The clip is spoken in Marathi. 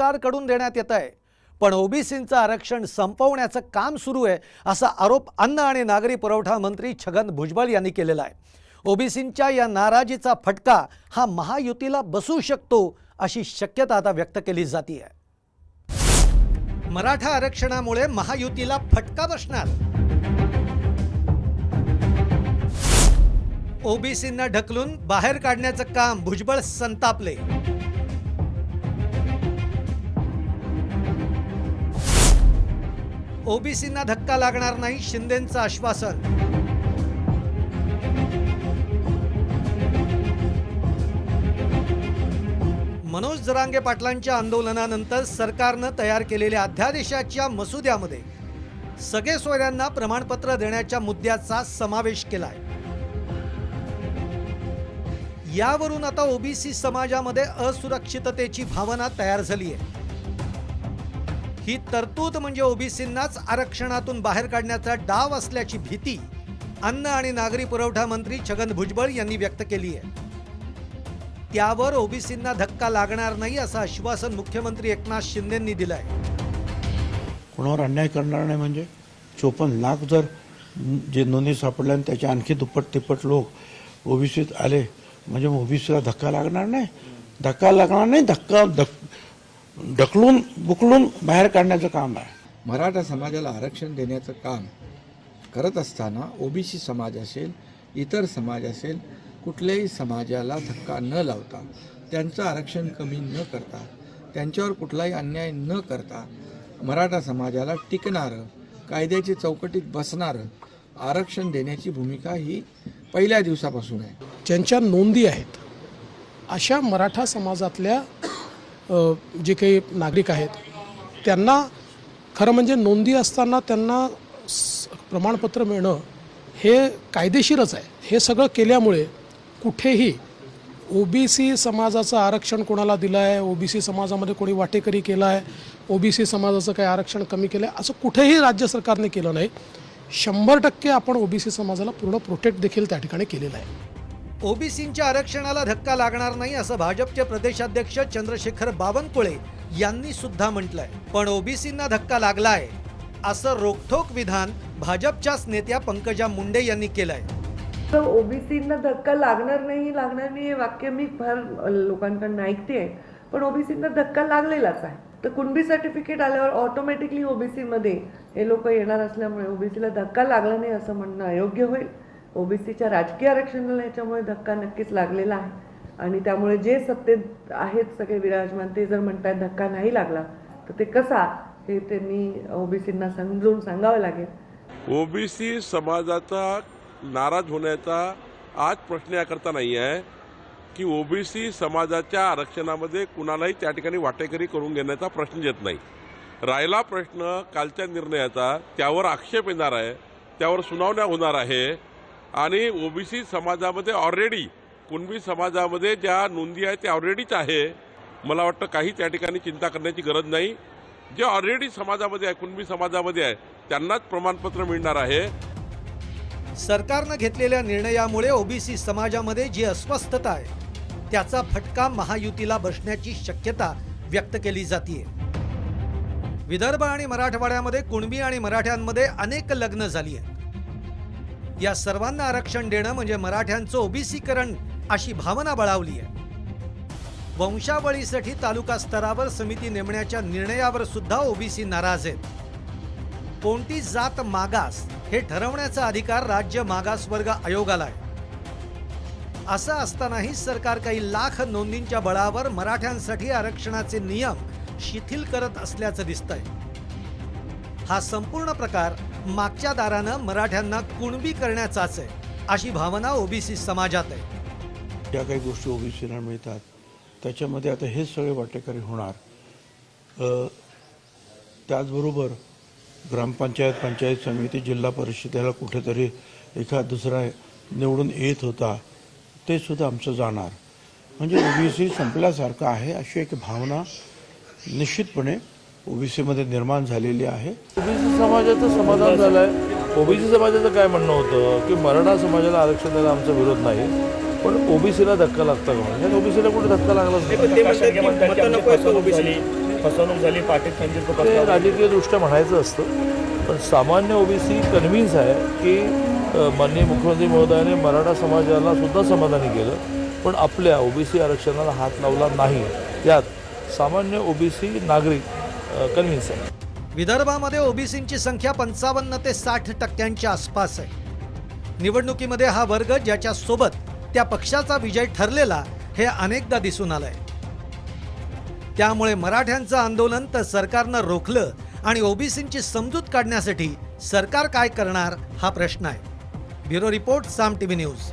सरकारकडून देण्यात येत आहे. पण ओबीसींचं आरक्षण संपवण्याचं काम सुरू आहे असा आरोप अन्न आणि नागरी पुरवठा मंत्री छगन भुजबळ यांनी केलेला आहे. ओबीसींच्या या नाराजीचा फटका हा महायुतीला बसू शकतो अशी शक्यता आता व्यक्त केली जाते मराठा आरक्षणामुळे महायुतीला फटका बसणार. ओबीसींना ढकलून बाहेर काढण्याचं काम भुजबळ संतापले. ओबीसींना धक्का लागणार नाही शिंदेंचं आश्वासन. मनोज जरांगे पाटलांच्या आंदोलनानंतर सरकारनं तयार केलेल्या अध्यादेशाच्या मसुद्यामध्ये सगळे सोयऱ्यांना प्रमाणपत्र देण्याच्या मुद्द्याचा समावेश केलाय. यावरून आता ओबीसी समाजामध्ये असुरक्षिततेची भावना तयार झाली आहे ही तरतूद म्हणजे ओबीसींनाच आरक्षणातून बाहेर काढण्याचा डाव असल्याची भीती अन्न आणि नागरी पुरवठा मंत्री छगन भुजबळ यांनी व्यक्त केली आहे. त्यावर ओबीसींना धक्का लागणार नाही असं आश्वासन मुख्यमंत्री एकनाथ शिंदेंनी दिलंय. कोणावर अन्याय करणार नाही म्हणजे? चोपन्न लाख जर जे नोंदी सापडल्या आणि त्याच्या आणखी दुप्पट तिप्पट लोक ओबीसीत आले म्हणजे ओबीसीला धक्का लागणार नाही? धक्का लागणार नाही धक्का धक ढकलून बुकलून बाहेर काढण्याचं काम आहे. मराठा समाजाला आरक्षण देण्याचं काम करत असताना ओबीसी समाज असेल इतर समाज असेल कुठल्याही समाजाला धक्का न लावता त्यांचं आरक्षण कमी न करता त्यांच्यावर कुठलाही अन्याय न करता मराठा समाजाला टिकणारं कायद्याची चौकटीत बसणारं आरक्षण देण्याची भूमिका ही पहिल्या दिवसापासून आहे. ज्यांच्या नोंदी आहेत अशा मराठा समाजातल्या जे काही नागरिक आहेत त्यांना खरं म्हणजे नोंदी असताना त्यांना स- प्रमाणपत्र मिळणं हे कायदेशीरच आहे. हे सगळं केल्यामुळे कुठेही ओबीसी समाजाचं आरक्षण कोणाला दिलं आहे ओबीसी समाजामध्ये कोणी वाटेकरी केला आहे ओबीसी समाजाचं काही आरक्षण कमी केलं आहे असं कुठेही राज्य सरकारने केलं नाही. शंभर टक्के आपण ओबीसी समाजाला पूर्ण प्रोटेक्ट देखील त्या ठिकाणी केलेलं आहे. ओबीसींच्या आरक्षणाला धक्का लागणार नाही असं भाजपचे प्रदेशाध्यक्ष चंद्रशेखर बावनकुळे यांनी सुद्धा म्हटलंय. पण ओबीसींना धक्का लागलाय असं रोखठोक विधान भाजपच्याच नेत्या पंकजा मुंडे यांनी केलंय. तर ओबीसींना धक्का लागणार नाही लागणार नाही हे वाक्य मी फार लोकांकडून ऐकते पण ओबीसींना धक्का लागलेलाच आहे. तर कुणबी सर्टिफिकेट आल्यावर ऑटोमॅटिकली ओबीसीमध्ये हे लोक येणार असल्यामुळे ओबीसीला धक्का लागला नाही असं म्हणणं अयोग्य होईल? ओबीसीच्या राजकीय आरक्षणाला याच्यामुळे धक्का नक्कीच लागलेला आहे. आणि त्यामुळे जे सत्तेत आहेत सगळे विराजमान ते जर म्हणतात धक्का नाही लागला तर ते कसा हे त्यांनी ओबीसींना समजून सांगावं लागेल. ओबीसी समाजाचा नाराज होण्याचा आज प्रश्न याकरता नाही आहे की ओबीसी समाजाच्या आरक्षणामध्ये कुणालाही त्या ठिकाणी वाटेकरी करून घेण्याचा प्रश्न येत नाही. राहिला प्रश्न कालच्या निर्णयाचा त्यावर आक्षेप येणार आहे त्यावर सुनावण्या होणार आहे आणि ओबीसी समाजामध्ये ऑलरेडी कुणबी समाजामध्ये ज्या नोंदी आहेत त्या ऑलरेडीच आहे. मला वाटतं काही त्या ठिकाणी चिंता करण्याची गरज नाही. जे ऑलरेडी समाजामध्ये आहे कुणबी समाजामध्ये आहे त्यांनाच प्रमाणपत्र मिळणार आहे. सरकारनं घेतलेल्या निर्णयामुळे ओबीसी समाजामध्ये जी अस्वस्थता आहे त्याचा फटका महायुतीला बसण्याची शक्यता व्यक्त केली जाते विदर्भ आणि मराठवाड्यामध्ये कुणबी आणि मराठ्यांमध्ये अनेक लग्न झाली आहेत या सर्वांना आरक्षण देणं म्हणजे मराठ्यांचं ओबीसीकरण अशी भावना बळावली आहे. वंशावळीसाठी तालुका स्तरावर समिती नेमण्याच्या निर्णयावर सुद्धा ओबीसी नाराज आहेत. कोणती जात मागास हे ठरवण्याचा अधिकार राज्य मागासवर्ग आयोगाला आहे. असं असतानाही सरकार काही लाख नोंदींच्या बळावर मराठ्यांसाठी आरक्षणाचे नियम शिथिल करत असल्याचं दिसतंय. हा संपूर्ण प्रकार मागच्या दारानं मराठ्यांना कुणबी करण्याचाच आहे अशी भावना ओबीसी समाजात आहे. ज्या काही गोष्टी ओबीसीला मिळतात त्याच्यामध्ये आता हेच सगळे वाटेकरी होणार. त्याचबरोबर ग्रामपंचायत पंचायत समिती जिल्हा परिषदेला कुठेतरी एखाद दुसरा निवडून येत होता ते सुद्धा आमचं जाणार. म्हणजे ओबीसी संपल्यासारखं आहे अशी एक भावना निश्चितपणे ओबीसीमध्ये निर्माण झालेली आहे. ओबीसी समाजाचं समाधान झालं आहे ओबीसी समाजाचं काय म्हणणं होतं? की मराठा समाजाला आरक्षण द्यायला आमचा विरोध नाही पण ओबीसीला धक्का लागता का म्हणजे ओबीसीला कुठे धक्का आमची फसवणूक झाली फसवणूक झाली पाटील राजकीयदृष्ट्या म्हणायचं असतं पण सामान्य ओबीसी कन्व्हिन्स आहे की माननीय मुख्यमंत्री महोदयाने मराठा समाजाला सुद्धा समाधानी केलं पण आपल्या ओबीसी आरक्षणाला हात लावला नाही. यात सामान्य ओबीसी नागरिक कन्व्हिन्स आहे. विदर्भामध्ये ओबीसींची संख्या पंचावन्न ते साठ टक्क्यांच्या आसपास आहे. निवडणुकीमध्ये हा वर्ग ज्याच्या सोबत त्या पक्षाचा विजय ठरलेला हे अनेकदा दिसून आलंय. त्यामुळे मराठ्यांचं आंदोलन तर सरकारनं रोखलं आणि ओबीसींची समजूत काढण्यासाठी सरकार काय करणार हा प्रश्न आहे. Bureau report Saam TV news.